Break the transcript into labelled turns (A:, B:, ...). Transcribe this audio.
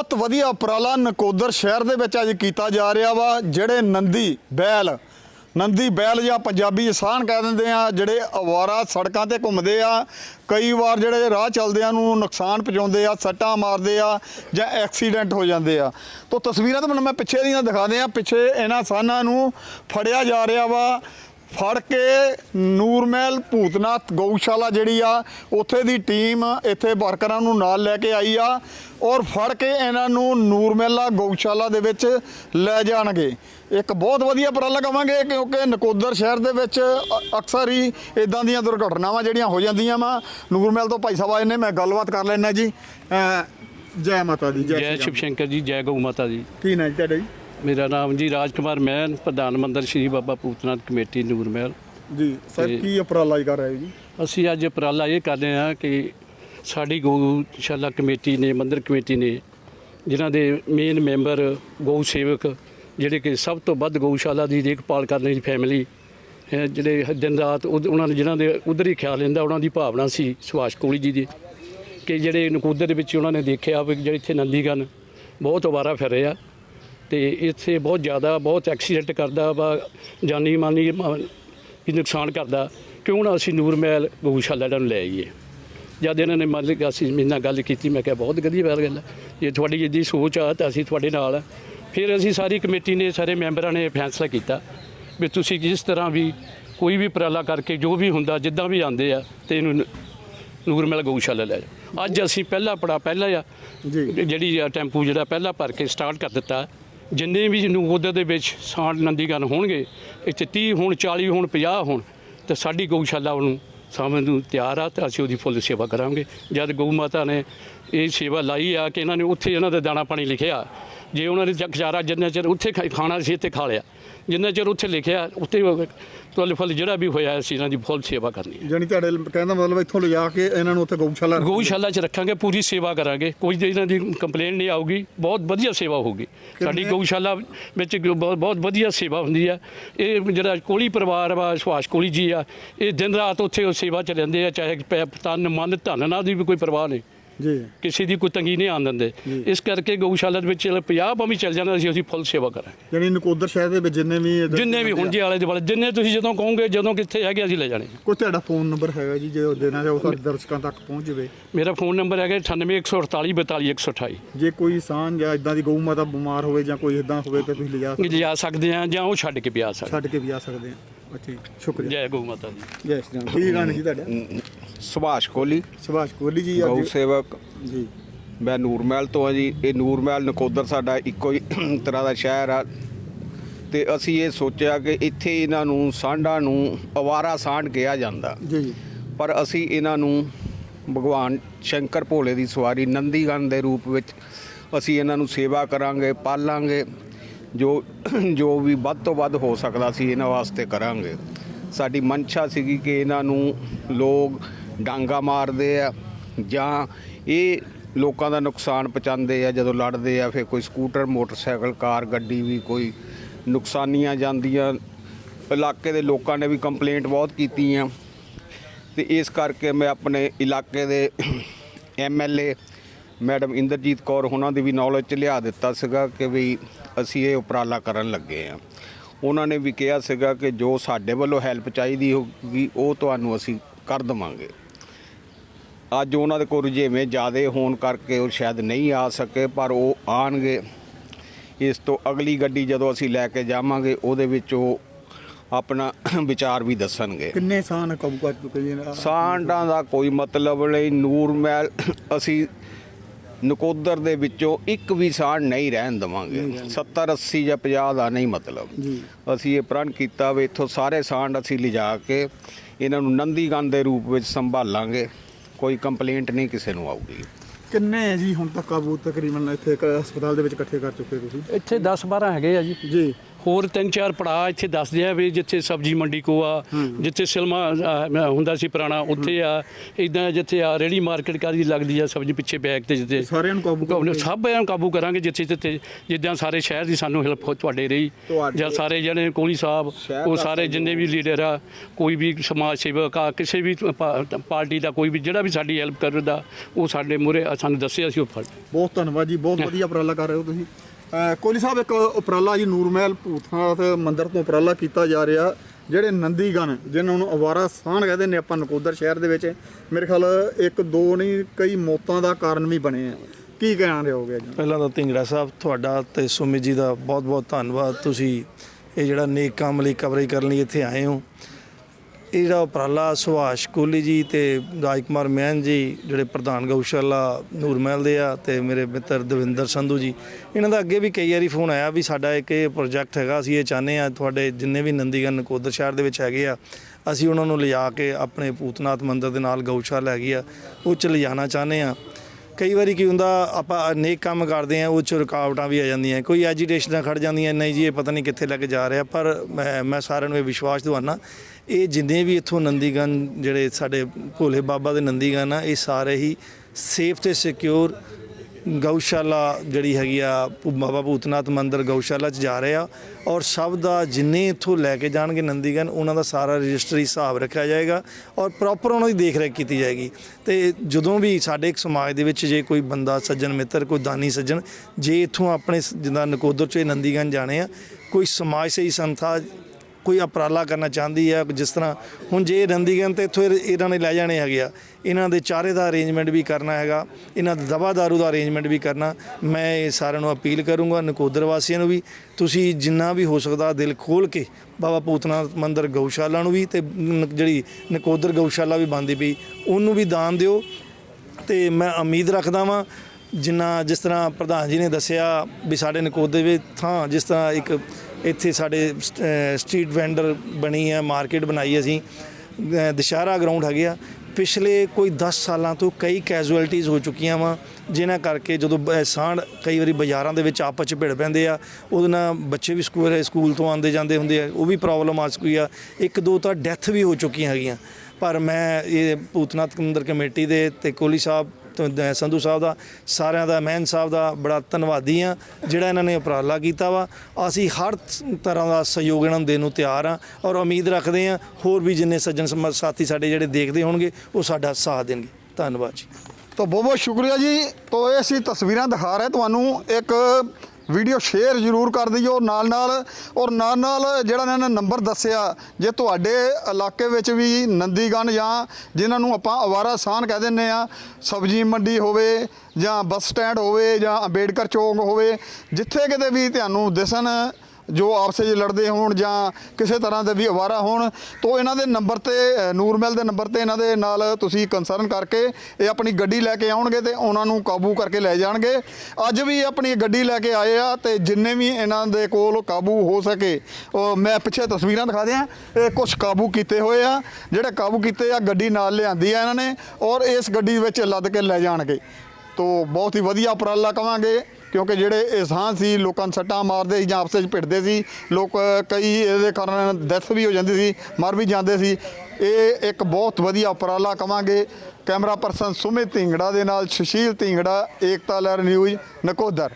A: ਬਹੁਤ ਵਧੀਆ ਉਪਰਾਲਾ ਨਕੋਦਰ ਸ਼ਹਿਰ ਦੇ ਵਿੱਚ ਅੱਜ ਕੀਤਾ ਜਾ ਰਿਹਾ ਵਾ, ਜਿਹੜੇ ਨੰਦੀ ਬੈਲ ਨੰਦੀ ਬੈਲ ਜਾਂ ਪੰਜਾਬੀ ਇਨਸਾਨ ਕਹਿ ਦਿੰਦੇ ਆ, ਜਿਹੜੇ ਅਵਾਰਾ ਸੜਕਾਂ ਤੇ ਘੁੰਮਦੇ ਆ, ਕਈ ਵਾਰ ਜਿਹੜੇ ਰਾਹ ਚੱਲਦਿਆਂ ਨੂੰ ਨੁਕਸਾਨ ਪਹੁੰਚਾਉਂਦੇ ਆ, ਸੱਟਾਂ ਮਾਰਦੇ ਆ ਜਾਂ ਐਕਸੀਡੈਂਟ ਹੋ ਜਾਂਦੇ ਆ। ਤਾਂ ਤਸਵੀਰਾਂ ਤੁਹਾਨੂੰ ਮੈਂ ਪਿੱਛੇ ਦੀਆਂ ਦਿਖਾਦੇ ਆ ਪਿੱਛੇ ਇਹਨਾਂ ਸਾਨਾਂ ਨੂੰ ਫੜਿਆ ਜਾ ਰਿਹਾ ਵਾ। ਫੜ ਕੇ ਨੂਰਮਹਿਲ ਭੂਤਨਾਥ ਗਊਸ਼ਾਲਾ ਜਿਹੜੀ ਆ ਉੱਥੇ ਦੀ ਟੀਮ ਇੱਥੇ ਵਰਕਰਾਂ ਨੂੰ ਨਾਲ ਲੈ ਕੇ ਆਈ ਆ ਔਰ ਫੜ ਕੇ ਇਹਨਾਂ ਨੂੰ ਨੂਰਮਹਿਲਾ ਗਊਸ਼ਾਲਾ ਦੇ ਵਿੱਚ ਲੈ ਜਾਣਗੇ। ਇੱਕ ਬਹੁਤ ਵਧੀਆ ਉਪਰਾਲਾ ਕਵਾਂਗੇ ਕਿਉਂਕਿ ਨਕੋਦਰ ਸ਼ਹਿਰ ਦੇ ਵਿੱਚ ਅਕਸਰ ਹੀ ਇਦਾਂ ਦੀਆਂ ਦੁਰਘਟਨਾਵਾਂ ਜਿਹੜੀਆਂ ਹੋ ਜਾਂਦੀਆਂ ਵਾ। ਨੂਰਮਹਿਲ ਤੋਂ ਭਾਈ ਸਾਹਿਬ ਆਏ ਨੇ ਮੈਂ ਗੱਲਬਾਤ ਕਰ ਲੈਣਾ ਜੀ। ਜੈ ਮਾਤਾ ਦੀ
B: ਜੈ ਸ਼ਿਵ। ਸ਼ੰਕਰ ਜੀ ਜੈ ਗਊ ਮਾਤਾ ਜੀ
A: ਕੀ ਨਾਂ ਜੀ ਤੁਹਾਡਾ ਜੀ?
B: ਮੇਰਾ ਨਾਮ ਜੀ ਰਾਜਕੁਮਾਰ ਮੈਨ ਪ੍ਰਧਾਨ ਮੰਤਰੀ ਸ਼੍ਰੀ ਬਾਬਾ ਭੂਤਨਾਥ ਕਮੇਟੀ ਨੂਰਮਹਿਲ
A: ਜੀ ਸਰ ਕੀ ਉਪਰਾਲਾ ਜੀ ਕਰ ਰਹੇ ਹੋ ਜੀ?
B: ਅਸੀਂ ਅੱਜ ਉਪਰਾਲਾ ਇਹ ਕਰਦੇ ਹਾਂ ਕਿ ਸਾਡੀ ਗਊਸ਼ਾਲਾ ਕਮੇਟੀ ਨੇ ਮੰਦਿਰ ਕਮੇਟੀ ਨੇ ਜਿਨ੍ਹਾਂ ਦੇ ਮੇਨ ਮੈਂਬਰ ਗਊ ਸੇਵਕ ਜਿਹੜੇ ਕਿ ਸਭ ਤੋਂ ਵੱਧ ਗਊਸ਼ਾਲਾ ਦੀ ਦੇਖਭਾਲ ਕਰਨ ਦੀ ਫੈਮਿਲੀ ਜਿਹੜੇ ਦਿਨ ਰਾਤ ਉਹਨਾਂ ਨੇ ਜਿਨ੍ਹਾਂ ਦੇ ਉਧਰ ਹੀ ਖਿਆਲ ਲੈਂਦਾ ਉਹਨਾਂ ਦੀ ਭਾਵਨਾ ਸੀ ਸੁਭਾਸ਼ ਕੋਹਲੀ ਜੀ ਦੀ ਕਿ ਜਿਹੜੇ ਨਕੋਦਰ ਦੇ ਵਿੱਚ ਉਹਨਾਂ ਨੇ ਦੇਖਿਆ ਵੀ ਜਿਹੜੇ ਇੱਥੇ ਨੰਦੀਗਨ ਬਹੁਤ ਅਵਾਰਾ ਫਿਰ ਰਿਹਾ ਤੇ ਇੱਥੇ ਬਹੁਤ ਜ਼ਿਆਦਾ ਬਹੁਤ ਐਕਸੀਡੈਂਟ ਕਰਦਾ ਵਾ ਜਾਨੀ ਮਾਨੀ ਵੀ ਨੁਕਸਾਨ ਕਰਦਾ। ਕਿਉਂ ਨਾ ਅਸੀਂ ਨੂਰਮਹਿਲ ਗਊਸ਼ਾਲਾ ਨੂੰ ਲੈ ਆਈਏ। ਜਦ ਇਹਨਾਂ ਨੇ ਮੰਨ ਲਿਆ ਅਸੀਂ ਮੇਰੇ ਨਾਲ ਗੱਲ ਕੀਤੀ ਮੈਂ ਕਿਹਾ ਬਹੁਤ ਵਧੀਆ ਗੱਲ ਹੈ ਜੇ ਤੁਹਾਡੀ ਜਿੱਦੀ ਸੋਚ ਆ ਤਾਂ ਅਸੀਂ ਤੁਹਾਡੇ ਨਾਲ ਆ। ਫਿਰ ਅਸੀਂ ਸਾਰੀ ਕਮੇਟੀ ਨੇ ਸਾਰੇ ਮੈਂਬਰਾਂ ਨੇ ਫੈਸਲਾ ਕੀਤਾ ਵੀ ਤੁਸੀਂ ਜਿਸ ਤਰ੍ਹਾਂ ਵੀ ਕੋਈ ਵੀ ਉਪਰਾਲਾ ਕਰਕੇ ਜੋ ਵੀ ਹੁੰਦਾ ਜਿੱਦਾਂ ਵੀ ਆਉਂਦੇ ਆ ਤੇ ਇਹਨੂੰ ਨ- ਨੂਰਮਹਿਲ ਗਊਸ਼ਾਲਾ ਲੈ ਜਾਓ। ਅੱਜ ਅਸੀਂ ਪਹਿਲਾ ਪੜਾ ਪਹਿਲਾ ਆ ਜਿਹੜੀ ਟੈਂਪੂ ਜਿਹੜਾ ਪਹਿਲਾਂ ਭਰ ਕੇ ਸਟਾਰਟ ਕਰ ਦਿੱਤਾ ਜਿੰਨੇ ਵੀ ਨਗੋਦਰ ਦੇ ਵਿੱਚ ਸਾਂਡ ਨੰਦੀਗਨ ਹੋਣਗੇ, ਇੱਥੇ 30 ਹੋਣ 40 ਹੋਣ 50 ਹੋਣ, ਤੇ ਸਾਡੀ ਗਊਸ਼ਾਲਾ ਉਹਨੂੰ ਸਾਹਮਣੇ ਨੂੰ ਤਿਆਰ ਆ ਤੇ ਅਸੀਂ ਉਹਦੀ ਫੁੱਲ ਸੇਵਾ ਕਰਾਂਗੇ। ਜਦ ਗਊ ਮਾਤਾ ਨੇ ਇਹ ਸੇਵਾ ਲਾਈ ਆ ਕਿ ਇਹਨਾਂ ਨੇ ਉੱਥੇ ਇਹਨਾਂ ਦਾ ਦਾਣਾ ਪਾਣੀ ਲਿਖਿਆ ਜੇ ਉਹਨਾਂ ਨੇ ਚਾਰਾ ਜਿੰਨਾ ਚਿਰ ਉੱਥੇ ਖਾਣਾ ਸੀ ਇੱਥੇ ਖਾ ਲਿਆ ਜਿੰਨਾ ਚਿਰ ਉੱਥੇ ਲਿਖਿਆ ਉੱਥੇ ਫੁੱਲ ਫੁੱਲ ਜਿਹੜਾ ਵੀ ਹੋਇਆ ਅਸੀਂ ਇਹਨਾਂ ਦੀ ਫੁੱਲ ਸੇਵਾ ਕਰਨੀ ਹੈ।
A: ਜਾਣੀ ਤੁਹਾਡੇ ਕਹਿੰਦਾ ਮਤਲਬ ਇੱਥੋਂ ਲਿਜਾ ਕੇ ਇਹਨਾਂ ਨੂੰ ਉੱਥੇ ਗਊਸ਼ਾਲਾ।
B: ਗਊਸ਼ਾਲਾ 'ਚ ਰੱਖਾਂਗੇ ਪੂਰੀ ਸੇਵਾ ਕਰਾਂਗੇ। ਕੋਈ ਇਹਨਾਂ ਦੀ ਕੰਪਲੇਂਟ ਨਹੀਂ ਆਊਗੀ ਬਹੁਤ ਵਧੀਆ ਸੇਵਾ ਹੋਊਗੀ। ਸਾਡੀ ਗਊਸ਼ਾਲਾ ਵਿੱਚ ਬਹੁਤ ਬਹੁਤ ਵਧੀਆ ਸੇਵਾ ਹੁੰਦੀ ਆ। ਇਹ ਜਿਹੜਾ ਕੋਲੀ ਪਰਿਵਾਰ ਵਾ ਸੁਭਾਸ਼ ਕੋਲੀ ਜੀ ਆ ਇਹ ਦਿਨ ਰਾਤ ਉੱਥੇ ਉਹ ਸੇਵਾ ਚ ਰਹਿੰਦੇ ਆ ਚਾਹੇ ਤਨ ਮਨ ਧਨ ਨਾਲ ਦੀ ਵੀ ਕੋਈ ਪਰਵਾਹ ਨਹੀਂ।
A: ਜੀ।
B: ਕਿਸੇ ਦੀ ਕੋਈ ਤੰਗੀ ਨਹੀਂ ਆਉਣ ਦਿੰਦੇ। ਇਸ ਕਰਕੇ ਗਊਸ਼ਾਲਾ ਦੇ ਵਿੱਚ 50 ਭਾਵੇਂ ਚੱਲ ਜਾਣਾ ਅਸੀਂ ਉਹਦੀ ਫੁੱਲ ਸੇਵਾ ਕਰਾਂਗੇ।
A: ਜਾਣੀ ਨਕੋਦਰ ਸ਼ਹਿਰ ਦੇ ਵਿੱਚ ਜਿੰਨੇ ਵੀ
B: ਜਿੰਨੇ ਵੀ ਹੁਣ ਜੀ ਆਲੇ ਦੁਆਲੇ ਜਿੰਨੇ ਤੁਸੀਂ ਜਦੋਂ ਕਹੋਗੇ ਜਦੋਂ ਕਿੱਥੇ ਹੈਗੇ ਅਸੀਂ ਲੈ ਜਾਣੇ।
A: ਕੋਈ ਤੁਹਾਡਾ ਫੋਨ ਨੰਬਰ ਹੈਗਾ ਜੀ ਜੇ ਦੇਣਾ ਚਾਹੋ ਸਾਡੇ ਦਰਸ਼ਕਾਂ ਤੱਕ ਪਹੁੰਚ ਜਾਵੇ।
B: ਮੇਰਾ ਫੋਨ ਨੰਬਰ ਹੈਗਾ 98148 42128
A: ਜੇ ਕੋਈ ਸਾਨ ਜਾਂ ਇਦਾਂ ਦੀ ਗਊ ਮਾਤਾ ਬਿਮਾਰ ਹੋਵੇ ਜਾਂ ਕੋਈ ਇਦਾਂ ਹੋਵੇ ਤਾਂ ਤੁਸੀਂ ਲਿਜਾ
B: ਸਕਦੇ ਆ ਜਾਂ ਉਹ ਛੱਡ ਕੇ ਪਿਆ ਸਕਦੇ
A: ਛੱਡ ਕੇ ਵੀ ਆ ਸਕਦੇ ਆ ਅੱਛਾ ਜੀ, ਸ਼ੁਕਰੀਆ।
B: ਜੈ ਗਊ ਮਾਤਾ
A: ਜੈ। ਸ਼੍ਰੀ ਰਾਮ। ਕੀ ਗਾਣਾ ਜੀ ਤੁਹਾਡਾ?
C: ਸੁਭਾਸ਼ ਕੋਹਲੀ।
A: ਸੁਭਾਸ਼ ਕੋਹਲੀ ਜੀ
C: ਗਊ
A: ਅੱਜ।
C: ਸੇਵਕ।
A: ਜੀ।
C: ਮੈਂ ਨੂਰਮਹਿਲ ਤੋਂ ਆ ਜੀ। ਇਹ ਨੂਰਮਹਿਲ ਨਕੋਦਰ ਸਾਡਾ ਇੱਕੋ ਹੀ ਤਰ੍ਹਾਂ ਦਾ ਸ਼ਹਿਰ ਆ। ਤੇ ਅਸੀਂ ਇਹ ਸੋਚਿਆ ਕਿ ਇੱਥੇ ਇਹਨਾਂ ਨੂੰ ਸਾਂਢਾਂ ਨੂੰ ਅਵਾਰਾ ਸਾਂਢ ਕਿਹਾ ਜਾਂਦਾ।
A: ਜੀ।
C: ਪਰ ਅਸੀਂ ਇਹਨਾਂ ਨੂੰ ਭਗਵਾਨ ਸ਼ੰਕਰ ਭੋਲੇ ਦੀ ਸਵਾਰੀ ਨੰਦੀਗਨ ਦੇ ਰੂਪ ਵਿੱਚ ਅਸੀਂ ਇਹਨਾਂ ਨੂੰ ਸੇਵਾ ਕਰਾਂਗੇ ਪਾਲਾਂਗੇ। ਜੋ ਜੋ ਵੀ ਵੱਧ ਤੋਂ ਵੱਧ ਹੋ ਸਕਦਾ ਸੀ ਇਹਨਾਂ ਵਾਸਤੇ ਕਰਾਂਗੇ। ਸਾਡੀ ਮਨਸ਼ਾ ਸੀਗੀ ਕਿ ਇਹਨਾਂ ਨੂੰ ਲੋਕ ਡਾਂਗਾ ਮਾਰਦੇ ਆ ਜਾਂ ਇਹ ਲੋਕਾਂ ਦਾ ਨੁਕਸਾਨ ਪਹੁੰਚਾਉਂਦੇ ਆ, ਜਦੋਂ ਲੜਦੇ ਆ, ਫਿਰ ਕੋਈ ਸਕੂਟਰ, ਮੋਟਰਸਾਈਕਲ, ਕਾਰ, ਗੱਡੀ ਵੀ ਕੋਈ ਨੁਕਸਾਨੀਆਂ ਜਾਂਦੀਆਂ। ਇਲਾਕੇ ਦੇ ਲੋਕਾਂ ਨੇ ਵੀ ਕੰਪਲੇਂਟ ਬਹੁਤ ਕੀਤੀਆਂ। ਤੇ ਇਸ ਕਰਕੇ ਮੈਂ ਆਪਣੇ ਇਲਾਕੇ ਦੇ ਐਮਐਲਏ ਮੈਡਮ ਇੰਦਰਜੀਤ ਕੌਰ ਉਹਨਾਂ ਦੀ ਵੀ ਨੌਲੇਜ ਚ ਲਿਆ ਦਿੱਤਾ ਸੀਗਾ ਕਿ ਵੀ ਅਸੀਂ ਇਹ ਉਪਰਾਲਾ ਕਰਨ ਲੱਗੇ ਆ ਉਹਨਾਂ ਨੇ ਵੀ ਕਿਹਾ ਸੀਗਾ ਕਿ ਜੋ ਸਾਡੇ ਵੱਲੋਂ ਹੈਲਪ ਚਾਹੀਦੀ ਹੋਊਗੀ ਉਹ ਤੁਹਾਨੂੰ ਅਸੀਂ ਕਰ ਦਵਾਂਗੇ। ਅੱਜ ਉਹਨਾਂ ਦੇ ਕੋਲ ਰੁਝੇਵੇਂ ਜ਼ਿਆਦੇ ਹੋਣ ਕਰਕੇ ਉਹ ਸ਼ਾਇਦ ਨਹੀਂ ਆ ਸਕੇ ਪਰ ਉਹ ਆਣਗੇ ਇਸ ਤੋਂ ਅਗਲੀ ਗੱਡੀ ਜਦੋਂ ਅਸੀਂ ਲੈ ਕੇ ਜਾਵਾਂਗੇ ਉਹਦੇ ਵਿੱਚ ਉਹ ਆਪਣਾ ਵਿਚਾਰ ਵੀ ਦੱਸਣਗੇ।
A: ਕਿੰਨੇ ਸਾਨ ਕਾਬੂ ਕਰ ਚੁੱਕੇ ਜੀ
C: ਸਾਂਡਾਂ ਦਾ ਕੋਈ ਮਤਲਬ ਨਹੀਂ ਨੂਰ ਮਹਿਲ ਅਸੀਂ ਨਕੋਦਰ ਦੇ ਵਿੱਚੋਂ ਇੱਕ ਵੀ ਸਾਂਡ ਨਹੀਂ ਰਹਿਣ ਦਵਾਂਗੇ। 70 80 ਜਾਂ 50 ਦਾ ਨਹੀਂ ਮਤਲਬ।
A: ਜੀ।
C: ਅਸੀਂ ਇਹ ਪ੍ਰਣ ਕੀਤਾ ਵੀ ਇੱਥੋਂ ਸਾਰੇ ਸਾਂਡ ਅਸੀਂ ਲਿਜਾ ਕੇ ਇਹਨਾਂ ਨੂੰ ਨੰਦੀਗਨ ਦੇ ਰੂਪ ਵਿੱਚ ਸੰਭਾਲਾਂਗੇ। ਕੋਈ ਕੰਪਲੇਂਟ ਨਹੀਂ ਕਿਸੇ ਨੂੰ ਆਊਗੀ।
A: ਕਿੰਨੇ ਹੈ ਜੀ ਹੁਣ ਤੱਕ ਕਾਬੂ ਤਕਰੀਬਨ ਇੱਥੇ ਹਸਪਤਾਲ ਦੇ ਵਿੱਚ ਇਕੱਠੇ ਕਰ ਚੁੱਕੇ ਤੁਸੀਂ?
B: ਇੱਥੇ 10 12 ਹੈਗੇ ਆ ਜੀ।
A: ਜੀ।
B: ਹੋਰ ਤਿੰਨ ਚਾਰ ਪੜਾਅ ਇੱਥੇ ਦੱਸਦੇ ਆ ਵੀ ਜਿੱਥੇ ਸਬਜ਼ੀ ਮੰਡੀ ਕੋ ਆ ਜਿੱਥੇ ਸਿਲਮਾ ਹੁੰਦਾ ਸੀ ਪੁਰਾਣਾ ਉੱਥੇ ਆ ਇਦਾਂ ਜਿੱਥੇ ਆ ਰੇੜੀ ਮਾਰਕੀਟ ਕਾਦੀ ਲੱਗਦੀ ਆ ਸਬਜ਼ੀ ਪਿੱਛੇ ਬੈਗ ਤੇ ਜਿੱਥੇ
A: ਸਾਰਿਆਂ ਨੂੰ ਕਾਬੂ
B: ਕਾਬੂ- ਸਭ ਨੂੰ ਕਾਬੂ ਕਰਾਂਗੇ ਜਿੱਥੇ ਜਿੱਥੇ ਜਿੱਦਾਂ ਸਾਰੇ ਸ਼ਹਿਰ ਦੀ ਸਾਨੂੰ ਹੈਲਪ ਤੁਹਾਡੇ ਰਹੀ। ਜਾਂ ਸਾਰੇ ਜਿਹੜੇ ਕੋਹਲੀ ਸਾਹਿਬ ਉਹ ਸਾਰੇ ਜਿੰਨੇ ਵੀ ਲੀਡਰ ਆ ਕੋਈ ਵੀ ਸਮਾਜ ਸੇਵਕ ਆ ਕਿਸੇ ਵੀ ਪਾਰਟੀ ਦਾ ਕੋਈ ਵੀ ਜਿਹੜਾ ਵੀ ਸਾਡੀ ਹੈਲਪ ਕਰਦਾ ਉਹ ਸਾਡੇ ਮੂਹਰੇ ਸਾਨੂੰ ਦੱਸਿਆ ਅਸੀਂ ਉਹ ਫੜ
A: ਬਹੁਤ ਧੰਨਵਾਦ ਜੀ ਬਹੁਤ ਵਧੀਆ ਉਪਰਾਲਾ ਕਰ ਰਹੇ ਹੋ ਤੁਸੀਂ। ਕੋਲੀ ਸਾਹਿਬ, ਇੱਕ ਉਪਰਾਲਾ ਜੀ ਨੂਰਮਹਿਲ ਭੂਤਨਾਥ ਮੰਦਿਰ ਤੋਂ ਉਪਰਾਲਾ ਕੀਤਾ ਜਾ ਰਿਹਾ, ਜਿਹੜੇ ਨੰਦੀਗਣ ਜਿਨ੍ਹਾਂ ਨੂੰ ਅਵਾਰਾ ਸਾਨ ਕਹਿੰਦੇ ਨੇ ਆਪਾਂ ਨਕੋਦਰ ਸ਼ਹਿਰ ਦੇ ਵਿੱਚ, ਮੇਰੇ ਖਿਆਲ ਇੱਕ, ਦੋ ਨਹੀਂ, ਕਈ ਮੌਤਾਂ ਦਾ ਕਾਰਨ ਵੀ ਬਣੇ ਆ। ਕੀ ਕਹਿਣਾ ਰਹੋਗੇ ਜੀ
D: ਪਹਿਲਾਂ ਤਾਂ ਢਿੰਗੜਾ ਸਾਹਿਬ, ਤੁਹਾਡਾ ਤੇ ਸੁਮਿਤ ਜੀ ਦਾ ਬਹੁਤ-ਬਹੁਤ ਧੰਨਵਾਦ। ਤੁਸੀਂ ਇਹ ਜਿਹੜਾ ਨੇਕ ਕੰਮ ਲਈ ਕਵਰੇਜ ਕਰਨ ਲਈ ਇੱਥੇ ਆਏ ਹੋ। ਇਹ ਜਿਹੜਾ ਉਪਰਾਲਾ ਸੁਭਾਸ਼ ਕੋਹਲੀ ਜੀ ਤੇ ਰਾਜਕੁਮਾਰ ਮਹਿਨ ਜੀ, ਜਿਹੜੇ ਪ੍ਰਧਾਨ ਗਊਸ਼ਾਲਾ ਨੂਰਮਹਿਲ ਦੇ ਆ ਤੇ ਮੇਰੇ ਮਿੱਤਰ ਦਵਿੰਦਰ ਸੰਧੂ ਜੀ। ਇਹਨਾਂ ਦਾ ਅੱਗੇ ਵੀ ਕਈ ਵਾਰੀ ਫੋਨ ਆਇਆ ਵੀ ਸਾਡਾ ਇੱਕ ਇਹ ਪ੍ਰੋਜੈਕਟ ਹੈਗਾ, ਅਸੀਂ ਇਹ ਚਾਹੁੰਦੇ ਆ ਤੁਹਾਡੇ ਜਿੰਨੇ ਵੀ ਨੰਦੀਗਨ ਨਕੋਦਰ ਸ਼ਹਿਰ ਦੇ ਵਿੱਚ ਹੈਗੇ ਆ, ਅਸੀਂ ਉਹਨਾਂ ਨੂੰ ਲਿਜਾ ਕੇ ਆਪਣੇ ਭੂਤਨਾਥ ਮੰਦਿਰ ਦੇ ਨਾਲ ਗਊਸ਼ਾਲਾ ਹੈਗੀ ਆ, ਉਹ ਚ ਲਿਜਾਣਾ ਚਾਹੁੰਦੇ ਆ ਕਈ ਵਾਰੀ ਕੀ ਹੁੰਦਾ, ਆਪਾਂ ਅਨੇਕ ਕੰਮ ਕਰਦੇ ਆ ਉਹ ਚ ਰੁਕਾਵਟਾਂ ਵੀ ਆ ਜਾਂਦੀਆਂ ਕੋਈ ਐਜੀਟੇਸ਼ਨਾਂ ਖੜ ਜਾਂਦੀਆਂ ਨਹੀਂ ਜੀ ਇਹ ਪਤਾ ਨਹੀਂ ਕਿੱਥੇ ਲੱਗ ਜਾ ਰਿਹਾ, ਪਰ ਮੈਂ ਮੈਂ ਸਾਰਿਆਂ ਨੂੰ ਇਹ ਵਿਸ਼ਵਾਸ ਦਿਵਾਨਾ ਇਹ ਜਿੰਨੇ ਵੀ ਇੱਥੋਂ ਨੰਦੀਗਨ ਜਿਹੜੇ ਸਾਡੇ ਭੋਲੇ ਬਾਬਾ ਦੇ ਨੰਦੀਗਨ ਆ, ਇਹ ਸਾਰੇ ਹੀ ਸੇਫ ਤੇ ਸਿਕਿਉਰ ਗਊਸ਼ਾਲਾ ਜਿਹੜੀ ਹੈਗੀ ਆ ਬਾਬਾ ਭੂਤਨਾਥ ਮੰਦਿਰ ਗਊਸ਼ਾਲਾ 'ਚ ਜਾ ਰਹੇ ਆ ਔਰ ਸਭ ਦਾ ਜਿੰਨੇ ਇੱਥੋਂ ਲੈ ਕੇ ਜਾਣਗੇ ਨੰਦੀਗਨ, ਉਹਨਾਂ ਦਾ ਸਾਰਾ ਰਜਿਸਟਰੀ ਹਿਸਾਬ ਰੱਖਿਆ ਜਾਏਗਾ ਔਰ ਪ੍ਰੋਪਰ ਉਹਨਾਂ ਦੀ ਦੇਖ ਰੇਖ ਕੀਤੀ ਜਾਏਗੀ। ਤੇ ਜਦੋਂ ਵੀ ਸਾਡੇ ਇੱਕ ਸਮਾਜ ਦੇ ਵਿੱਚ ਜੇ ਕੋਈ ਬੰਦਾ, ਸੱਜਣ ਮਿੱਤਰ, ਕੋਈ ਦਾਨੀ ਸੱਜਣ, ਜੇ ਇੱਥੋਂ ਆਪਣੇ ਸ- ਜਿੱਦਾਂ ਨਕੋਦਰ 'ਚ ਇਹ ਨੰਦੀਗਨ ਜਾਣੇ ਆ, ਕੋਈ ਸਮਾਜ ਸੇਵੀ ਸੰਸਥਾ ਕੋਈ ਉਪਰਾਲਾ ਕਰਨਾ ਚਾਹੁੰਦੀ ਹੈ ਜਿਸ ਤਰ੍ਹਾਂ ਹੁਣ ਜੇ ਰੰਦੀਗਨ ਤੇ ਇੱਥੋਂ ਇਹਨਾਂ ਨੇ ਲੈ ਜਾਣੇ ਹੈਗੇ ਆ। ਇਹਨਾਂ ਦੇ ਚਾਰੇ ਦਾ ਅਰੇਂਜਮੈਂਟ ਵੀ ਕਰਨਾ ਹੈਗਾ, ਇਹਨਾਂ ਦਾ ਦਵਾ ਦਾਰੂ ਦਾ ਅਰੇਂਜਮੈਂਟ ਵੀ ਕਰਨਾ। ਮੈਂ ਇਹ ਸਾਰਿਆਂ ਨੂੰ ਅਪੀਲ ਕਰੂੰਗਾ, ਨਕੋਦਰ ਵਾਸੀਆਂ ਨੂੰ ਵੀ, ਤੁਸੀਂ ਜਿੰਨਾ ਵੀ ਹੋ ਸਕਦਾ ਦਿਲ ਖੋਲ ਕੇ ਬਾਬਾ ਪੂਤਨਾਥ ਮੰਦਿਰ ਗਊਸ਼ਾਲਾ ਨੂੰ ਵੀ ਤੇ ਨ- ਜਿਹੜੀ ਨਕੋਦਰ ਗਊਸ਼ਾਲਾ ਵੀ ਬੰਦੀ ਪਈ, ਉਹਨੂੰ ਵੀ ਦਾਨ ਦਿਓ। ਤੇ ਮੈਂ ਉਮੀਦ ਰੱਖਦਾ ਵਾਂ, ਜਿੰਨਾ ਜਿਸ ਤਰ੍ਹਾਂ ਪ੍ਰਧਾਨ ਜੀ ਨੇ ਦੱਸਿਆ ਵੀ ਸਾਡੇ ਨਕੋਦਰ ਵਿੱਚ ਥਾਂ, ਜਿਸ ਤਰ੍ਹਾਂ ਇੱਕ ਇੱਥੇ ਸਾਡੇ ਸਟ- ਸਟਰੀਟ ਵੈਂਡਰ ਬਣੀ ਹੈ ਮਾਰਕੀਟ ਬਣਾਈ ਅਸੀਂ। ਦੁਸ਼ਹਿਰਾ ਗਰਾਊਂਡ ਹੈਗੇ ਆ। ਪਿਛਲੇ ਕੋਈ 10 ਸਾਲਾਂ ਤੋਂ ਕਈ ਕੈਜੂਅਲਟੀਜ਼ ਹੋ ਚੁੱਕੀਆਂ ਵਾ, ਜਿਨ੍ਹਾਂ ਕਰਕੇ ਜਦੋਂ ਸਾਂਢ ਕਈ ਵਾਰੀ ਬਾਜ਼ਾਰਾਂ ਦੇ ਵਿੱਚ ਆਪਸ ਚ ਭਿੜ ਪੈਂਦੇ ਆ, ਉਹਦੇ ਨਾਲ ਬੱਚੇ ਵੀ ਸਕੂਲ ਸਕੂਲ ਤੋਂ ਆਉਂਦੇ ਜਾਂਦੇ ਹੁੰਦੇ ਆ, ਉਹ ਵੀ ਪ੍ਰੋਬਲਮ ਆ ਚੁੱਕੀ ਆ। ਇੱਕ ਦੋ ਤਾਂ ਡੈਥ ਵੀ ਹੋ ਚੁੱਕੀਆਂ ਹੈਗੀਆਂ। ਪਰ ਮੈਂ ਇਹ ਭੂਤਨਾਥ ਮੰਦਰ ਕਮੇਟੀ ਦੇ ਤੇ ਕੋਹਲੀ ਸਾਹਿਬ ਸੰਧੂ ਸਾਹਿਬ ਦਾ, ਸਾਰਿਆਂ ਦਾ ਮਹਿਨ ਸਾਹਿਬ ਦਾ ਬੜਾ ਧੰਨਵਾਦੀ ਆ, ਜਿਹੜਾ ਇਹਨਾਂ ਨੇ ਉਪਰਾਲਾ ਕੀਤਾ ਵਾ। ਅਸੀਂ ਹਰ ਤਰ੍ਹਾਂ ਦਾ ਸਹਿਯੋਗ ਇਹਨਾਂ ਨੂੰ ਦੇਣ ਨੂੰ ਤਿਆਰ ਆ ਔਰ ਉਮੀਦ ਰੱਖਦੇ ਆ, ਹੋਰ ਵੀ ਜਿੰਨੇ ਸੱਜਣ ਸਾਥੀ ਸਾਡੇ ਜਿਹੜੇ ਦੇਖਦੇ ਹੋਣਗੇ, ਉਹ ਸਾਡਾ ਸਾਥ ਦੇਣਗੇ। ਧੰਨਵਾਦ ਜੀ।
A: ਤਾਂ ਬਹੁਤ ਬਹੁਤ ਸ਼ੁਕਰੀਆ ਜੀ। ਤੋਂ ਇਹ ਅਸੀਂ ਤਸਵੀਰਾਂ ਦਿਖਾ ਰਹੇ ਤੁਹਾਨੂੰ ਇੱਕ ਵੀਡੀਓ ਸ਼ੇਅਰ ਜ਼ਰੂਰ ਕਰ ਦਿਓ ਨਾਲ ਨਾਲ ਔਰ ਨਾਲ ਨਾਲ ਜਿਹੜਾ ਇਹਨਾਂ ਨੇ ਨੰਬਰ ਦੱਸਿਆ, ਜੇ ਤੁਹਾਡੇ ਇਲਾਕੇ ਵਿੱਚ ਵੀ ਨੰਦੀਗਨ ਜਾਂ ਜਿਨ੍ਹਾਂ ਨੂੰ ਆਪਾਂ ਅਵਾਰਾ ਸਾਨ ਕਹਿ ਦਿੰਦੇ ਆ ਸਬਜ਼ੀ ਮੰਡੀ ਹੋਵੇ ਜਾਂ ਬੱਸ ਸਟੈਂਡ ਹੋਵੇ ਜਾਂ ਅੰਬੇਡਕਰ ਚੌਂਕ ਹੋਵੇ, ਜਿੱਥੇ ਕਿਤੇ ਵੀ ਤੁਹਾਨੂੰ ਦਿਸਣ ਜੋ ਆਪਸੇ ਵਿੱਚ ਲੜਦੇ ਹੋਣ ਜਾਂ ਕਿਸੇ ਤਰ੍ਹਾਂ ਦੇ ਵੀ ਅਵਾਰਾ ਹੋਣ ਤੋਂ ਇਹਨਾਂ ਦੇ ਨੰਬਰ ਤੇ ਅ, ਨੂਰਮਹਿਲ ਦੇ ਨੰਬਰ ਤੇ ਇਹਨਾਂ ਦੇ ਨਾਲ ਤੁਸੀਂ ਕੰਸਰਨ ਕਰਕੇ ਇਹ ਆਪਣੀ ਗੱਡੀ ਲੈ ਕੇ ਆਉਣਗੇ ਤੇ ਉਹਨਾਂ ਨੂੰ ਕਾਬੂ ਕਰਕੇ ਲੈ ਜਾਣਗੇ। ਅੱਜ ਵੀ ਆਪਣੀ ਗੱਡੀ ਲੈ ਕੇ ਆਏ ਆ ਤੇ ਜਿੰਨੇ ਵੀ ਇਹਨਾਂ ਦੇ ਕੋਲ ਕਾਬੂ ਹੋ ਸਕੇ ਉਹ ਮੈਂ ਪਿੱਛੇ ਤਸਵੀਰਾਂ ਦਿਖਾ ਦਿਆਂ ਇਹ ਕੁਝ ਕਾਬੂ ਕੀਤੇ ਹੋਏ ਆ ਜਿਹੜੇ ਕਾਬੂ ਕੀਤੇ ਆ ਗੱਡੀ ਨਾਲ ਲਿਆਂਦੀ ਆ ਇਹਨਾਂ ਨੇ ਔਰ ਇਸ ਗੱਡੀ ਵਿੱਚ ਲੱਦ ਕੇ ਲੈ ਜਾਣਗੇ। ਤੋ ਬਹੁਤ ਹੀ ਵਧੀਆ ਉਪਰਾਲਾ ਕਵਾਂਗੇ, ਕਿਉਂਕਿ ਜਿਹੜੇ ਇਨਸਾਨ ਸੀ, ਲੋਕਾਂ ਨੂੰ ਸੱਟਾਂ ਮਾਰਦੇ ਸੀ ਜਾਂ ਆਪਸ ਵਿੱਚ ਭਿੜਦੇ ਸੀ, ਲੋਕ ਕਈ ਇਹਦੇ ਕਾਰਨ ਡੈਥ ਵੀ ਹੋ ਜਾਂਦੀ ਸੀ, ਮਰ ਵੀ ਜਾਂਦੇ ਸੀ। ਇਹ ਇੱਕ ਬਹੁਤ ਵਧੀਆ ਉਪਰਾਲਾ ਕਵਾਂਗੇ। ਕੈਮਰਾ ਪਰਸਨ ਸੁਮਿਤ ਢਿੰਗੜਾ ਦੇ ਨਾਲ ਸੁਸ਼ੀਲ ਢਿੰਗੜਾ, ਏਕਤਾ ਲਹਿਰ ਨਿਊਜ਼, ਨਕੋਦਰ।